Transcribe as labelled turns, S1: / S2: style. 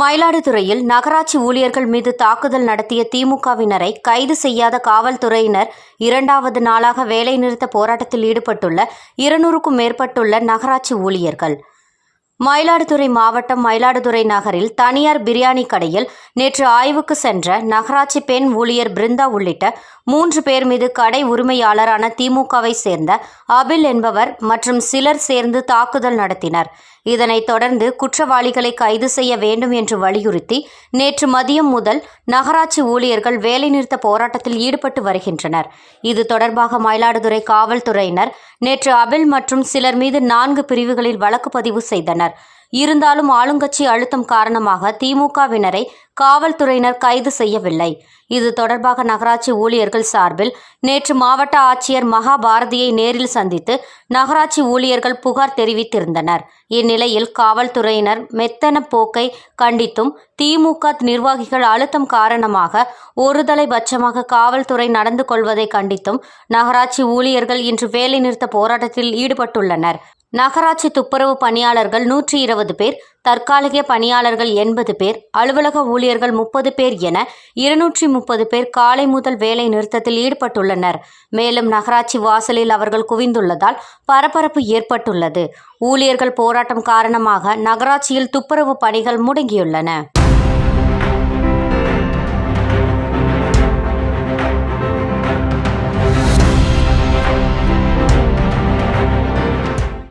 S1: மயிலாடுதுறையில் நகராட்சி ஊழியர்கள் மீது தாக்குதல் நடத்திய திமுகவினரை கைது செய்யாத காவல்துறையினர் இரண்டாவது நாளாக வேலைநிறுத்த போராட்டத்தில் ஈடுபட்டுள்ள இருநூறுக்கும் மேற்பட்டுள்ள நகராட்சி ஊழியர்கள். மயிலாடுதுறை மாவட்டம் மயிலாடுதுறை நகரில் தனியார் பிரியாணி கடையில் நேற்று ஆய்வுக்கு சென்ற நகராட்சி பெண் ஊழியர் பிருந்தா உள்ளிட்ட மூன்று பேர் மீது கடை உரிமையாளரான திமுகவை சேர்ந்த அபில் என்பவர் மற்றும் சிலர் சேர்ந்து தாக்குதல் நடத்தினர். இதனைத் தொடர்ந்து குற்றவாளிகளை கைது செய்ய வேண்டும் என்று வலியுறுத்தி நேற்று மதியம் முதல் நகராட்சி ஊழியர்கள் வேலைநிறுத்த போராட்டத்தில் ஈடுபட்டு வருகின்றனர். இது தொடர்பாக மயிலாடுதுறை காவல்துறையினர் நேற்று அபில் மற்றும் சிலர் மீது நான்கு பிரிவுகளில் வழக்கு பதிவு செய்தனர். இருந்தாலும் ஆளுங்கட்சி அழுத்தம் காரணமாக திமுகவினரை காவல்துறையினர் கைது செய்யவில்லை. இது தொடர்பாக நகராட்சி ஊழியர்கள் சார்பில் நேற்று மாவட்ட ஆட்சியர் மகாபாரதியை நேரில் சந்தித்து நகராட்சி ஊழியர்கள் புகார் தெரிவித்திருந்தனர். இந்நிலையில் காவல்துறையினர் மெத்தன போக்கை கண்டித்தும் திமுக நிர்வாகிகள் அழுத்தம் காரணமாக ஒருதலை பட்சமாக காவல்துறை நடந்து கொள்வதை கண்டித்தும் நகராட்சி ஊழியர்கள் இன்று வேலைநிறுத்த போராட்டத்தில் ஈடுபட்டுள்ளனர். நகராட்சி துப்புரவு பணியாளர்கள் நூற்றி இருபது பேர் தற்காலிக பணியாளர்கள் எண்பது பேர் அலுவலக ஊழியர்கள் முப்பது பேர் என இருநூற்றி முப்பது பேர் காலை முதல் வேலை நிறுத்தத்தில் ஈடுபட்டுள்ளனர். மேலும் நகராட்சி வாசலில் அவர்கள் குவிந்துள்ளதால் பரபரப்பு ஏற்பட்டுள்ளது. ஊழியர்கள் போராட்டம் காரணமாக நகராட்சியில் துப்புரவு பணிகள் முடங்கியுள்ளன.